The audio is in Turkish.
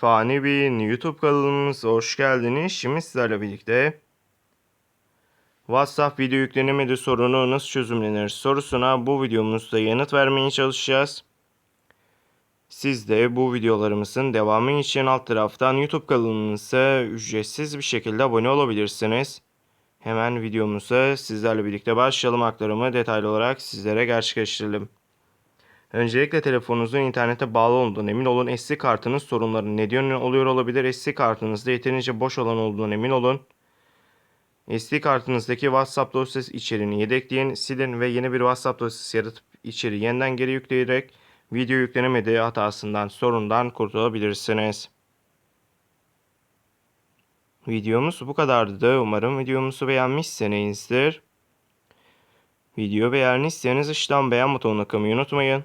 Fani Bey'in YouTube kanalımıza hoş geldiniz. Şimdi sizlerle birlikte WhatsApp video yüklenemedi sorunu nasıl çözümlenir sorusuna bu videomuzda yanıt vermeye çalışacağız. Siz de bu videolarımızın devamı için alt taraftan YouTube kanalımıza ücretsiz bir şekilde abone olabilirsiniz. Hemen videomuza sizlerle birlikte başlayalım aktarımı detaylı olarak sizlere gerçekleştirelim. Öncelikle telefonunuzun internete bağlı olduğundan emin olun. SD kartınız sorunları neden oluyor olabilir. SD kartınızda yeterince boş olan olduğundan emin olun. SD kartınızdaki WhatsApp dosyası içeriğini yedekleyin, silin ve yeni bir WhatsApp dosyası yaratıp içeriği yeniden geri yükleyerek video yüklenemediği hatasından sorundan kurtulabilirsiniz. Videomuz bu kadardı. Umarım videomuzu beğenmişsinizdir. Video beğendiyseniz aşağıdan beğen butonuna kılmayı unutmayın.